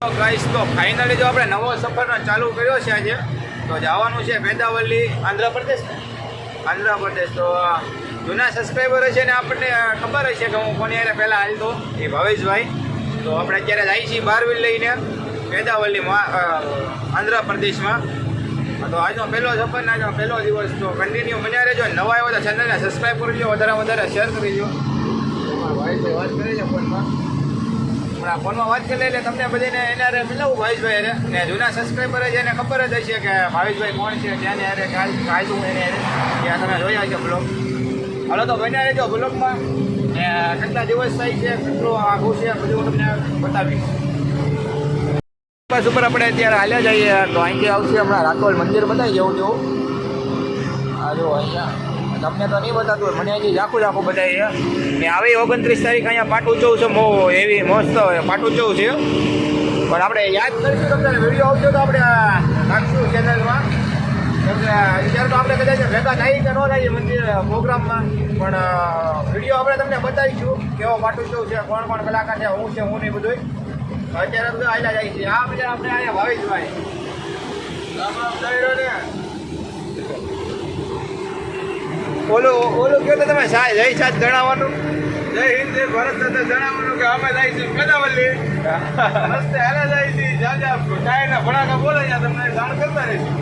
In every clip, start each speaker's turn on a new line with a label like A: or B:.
A: Guys તો finally જો આપણે નવો સફરનો ચાલુ કર્યો છે આજે, તો જવાનું છે વેદાવલ્લી આંધ્રપ્રદેશ. આંધ્રપ્રદેશ, તો જૂના સબસ્ક્રાઈબર છે ને આપણને ખબર હશે કે હું કોની હારે પહેલાં હાલતો એ ભાવેશભાઈ. તો આપણે અત્યારે જાય છીએ બારવીલ લઈને વેદાવલ્લીમાં આંધ્રપ્રદેશમાં. તો આજનો પહેલો સફરનો, આજનો પહેલો દિવસ, તો કન્ટિન્યુ બન્યા રહેજો. નવા આવ્યો તો ચેનલને સબસ્ક્રાઈબ કરજો વધારે વધારે શેર કરીજો ભાઈ વાત કરી છે ફોનમાં હમણાં ફોનમાં વાત કરી લે એટલે તમને બધાને એના હારે મિલાવું ભાવેશભાઈ અરે ને જૂના સબસ્ક્રાઈબર છે એને ખબર જ હશે કે ભાવેશભાઈ કોણ છે ત્યાંને હારે કાલ કાયદું એને અરે ત્યાં તમે જોયા છે બ્લોગ હાલો તો બન્યા રહેજો બ્લોગમાં ને કેટલા દિવસ થાય છે, કેટલું આઘું છે બધું હું તમને બતાવીશ. બસ ઉપર આપણે અત્યારે હાલ્યા જઈએ. તો અહીંથી આવશે હમણાં રાકોલ મંદિર, બતાવી જવું જેવું આ જો અહીંયા. તમને તો નહીં બતાતું મને હજી ઝાખું ઝાખું બતાવીએ ને આવી ઓગણત્રીસ તારીખ અહીંયા પાટ ચૌ છે, બહુ એવી મસ્ત પાટ ચૌ છે. પણ આપણે યાદ કરીશું તમને વીડિયો આવશે તો આપણે નાખશું ચેનલમાં અત્યારે તો આપણે કદાચ ભેગા થાય કે ન થાય મંદિર પ્રોગ્રામમાં. પણ વીડિયો આપણે તમને બતાવીશું કેવો પાટો ચૌ છે, કોણ કોણ કલાકાર છે, હું છે, હું નહીં બધું અત્યારે બધું આયલા જાય છે. આ બધા આપણે અહીંયા ભાવેશભાઈ. ઓલું ઓલું કહો તમે સાહેબ જય સાહેબ જણાવવાનું?
B: જય હિન્દ જય ભારત સાથે જણાવવાનું કે અમે જાય છે પેદાવલ્લી રસ્તે હાલા જાય છે જાજા ટાયરના ભડાકા બોલે ત્યાં તમને જાણ કરતા રહીશું.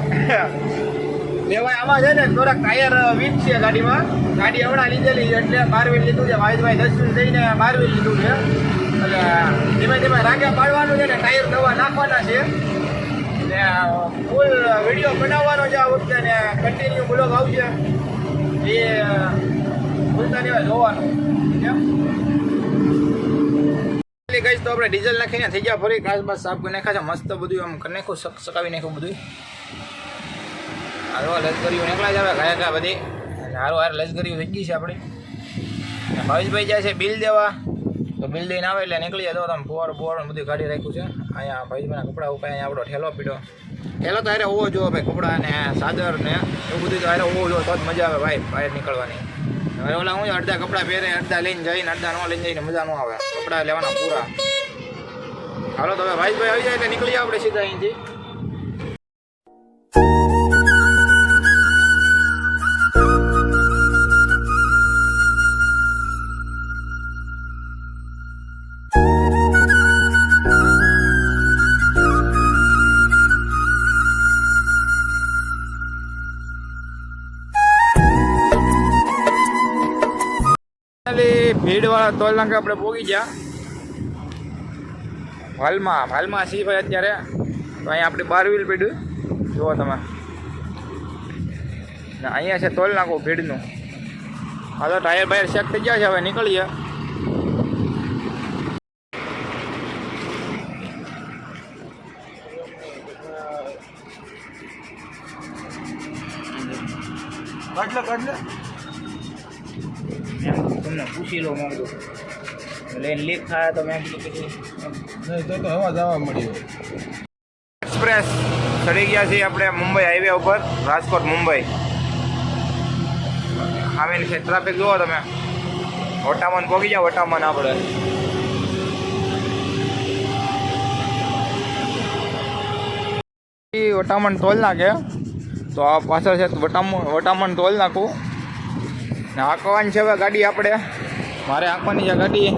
A: લેવાય આમાં છે ને થોડાક ટાયર વીક છે ગાડીમાં. ગાડી હમણાં લીધેલી એટલે મારવી લીધું છે. ભાઈભાઈ દસ થઈને મારવી લીધું છે. એટલે ધીમે ધીમે રાગે પાડવાનું છે ને ટાયર નવા નાખવાના છે. ને ફૂલ વીડિયો બનાવવાનો છે આ વખતે ને કન્ટિન્યુ બ્લોગ આવશે. એ ભૂલતા નહીં હોય જોવાનું. ગઈ તો આપણે ડીઝલ નાખીને થઈ ગયા ફરી. ઘાસ બાદ સાફ કરી નાખ્યા છે. મસ્ત બધું આમ કરી નાખ્યું, સક સકાવી નાખ્યું બધું હારો લશ્કરીઓ નીકળ્યા જ આવે ગયા ગયા બધી. હારો હાર લશ્કરીઓ થઈ ગઈ છે આપણી. ભાવેશભાઈ જાય છે બિલ દેવા. તો બિલ દઈને આવે એટલે નીકળી તો તમે ફોર બોર બધું કાઢી રાખ્યું છે. અહીંયા ભાઈના કપડાં ઉપાય અહીંયા આપણો ઠેલો પીડો. ઠેલો તો હારે હોવો જોવો ભાઈ, કપડાં ને સાદર ને એવું બધું તો હારે હોવો જોવો તો જ મજા આવે ભાઈ, બહાર નીકળવાની. હવે ઓલા હું અડધા કપડાં પહેરે, અડધા લઈને જઈને, અડધા ન લઈને જઈને મજા ન આવે. કપડાં લેવાના પૂરા. હાલો તો હવે ભાઈ આવી જાય એટલે નીકળી આપણે સીધા અહીંથી. ભીડવાળા ટોલ નાકે આપણે પોગી ગયા. હાલમાં હાલમાં સી ભાઈ અત્યારે. તો અહીંયા આપણે બાર વ્હીલ પીડ્યું. જુઓ તમે. અહીંયા છે તોલ નાકું ભીડનું. હા તો ટાયર બાયર ચેક થઈ ગયા છે, હવે નીકળીએ.
B: કાઢલે
A: મેં તમને પૂછી લો મેં કીધું એને લીક થાય તો મેં કીધું કે
B: તો તો હવા જવા મળ્યો.
A: એક્સપ્રેસ ચડી ગયા છીએ આપણે મુંબઈ હાઈવે ઉપર રાજકોટ મુંબઈ. આવીને છે ટ્રાફિક જુઓ તમે. વટામણ પહોંચી જાઓ વટામણ આપણે ઈ વટામણ ટોલ નાખે. તો આ પાછળ છે વટામણ વટામણ ટોલ નાખું. ને આંકવાની છે હવે ગાડી આપણે. મારે હાંકવાની છે ગાડી.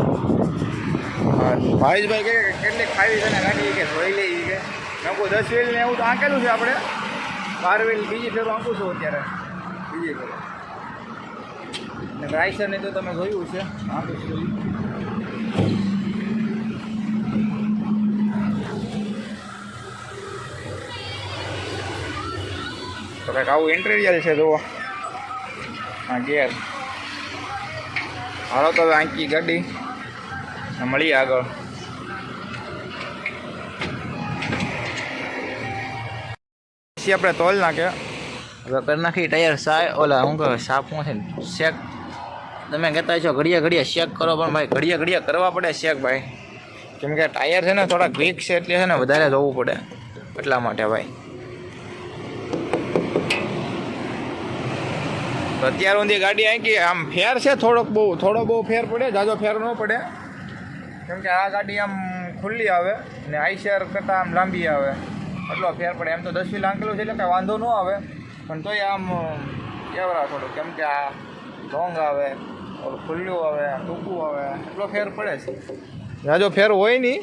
A: ભાવેશભાઈ કે કેટલીક ખાવી છે ને ગાડી કે જોઈ લે કે. મેં દસ વ્હીલ ને એવું તો આંકેલું છે આપણે. બાર વ્હીલ બીજી ફેરો આંકું છું અત્યારે. બીજી ફેરો. ને ગ્રાઇસરની તો તમે જોયું છે આંકું છું. તો કંઈક આવું ઇન્ટિરિયર છે, જુઓ. હા ગેર હાલો તો આંકી ગાડી. મળીએ આગળ. પછી આપણે તોલ નાખે. હવે કરી નાખી ટાયર સાય. ઓલા શું કહે સાફું છે શેક. તમે કહેતા છો ઘડિયા ઘડિયા શેક કરો, પણ ભાઈ ઘડિયા ઘડિયા કરવા પડે શેક ભાઈ. કેમ કે ટાયર છે ને થોડાક વીક છે, એટલે છે ને વધારે જોવું પડે એટલા માટે ભાઈ. તો અત્યાર સુધી ગાડી આંકી. આમ ફેર છે થોડોક બહુ, થોડો બહુ ફેર પડે, જાજો ફેર ન પડે. કેમ કે આ ગાડી આમ ખુલ્લી આવે ને આઈ શેર કરતાં આમ લાંબી આવે. એટલો ફેર પડે. એમ તો દસ વીલ આંકેલું છે એટલે કાંઈ વાંધો ન આવે. પણ તોય આમ કેવરા થોડું. કેમ કે આ લોંગ આવે, ઓલું ખુલ્લું આવે ટૂંકું આવે. એટલો ફેર પડે છે. જાજો ફેર હોય નહીં.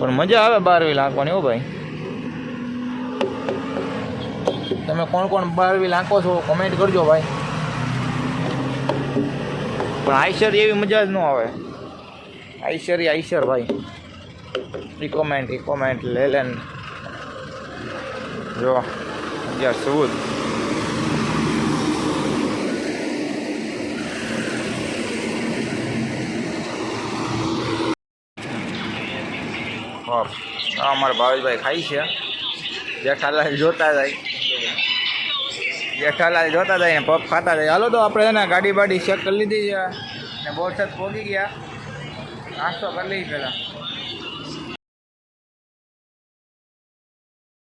A: પણ મજા આવે બાર વીલ આંકવાની હો ભાઈ. તમે કોણ કોણ બારવી લાંકો છો કોમેન્ટ કરજો ભાઈ. પણ આઈશર એવી મજા જ ન આવે. આઈશર એ આઈશર ભાઈ. રિકોમેન્ટ રિકોમેન્ટ લેલેન જો અગિયાર ચૌદ અમારા ભાવેશભાઈ ખાઈ છે. જેઠાલાલ જોતા જાય. જેઠાલાલ જોતા હતા ને પગ ખાતા હતા હાલો તો આપણે એને ગાડી બાડી ચેક કરી લીધી છે. ને બોરસદ પહોંચી ગયા. નાસ્તો કરી લઈ પહેલાં.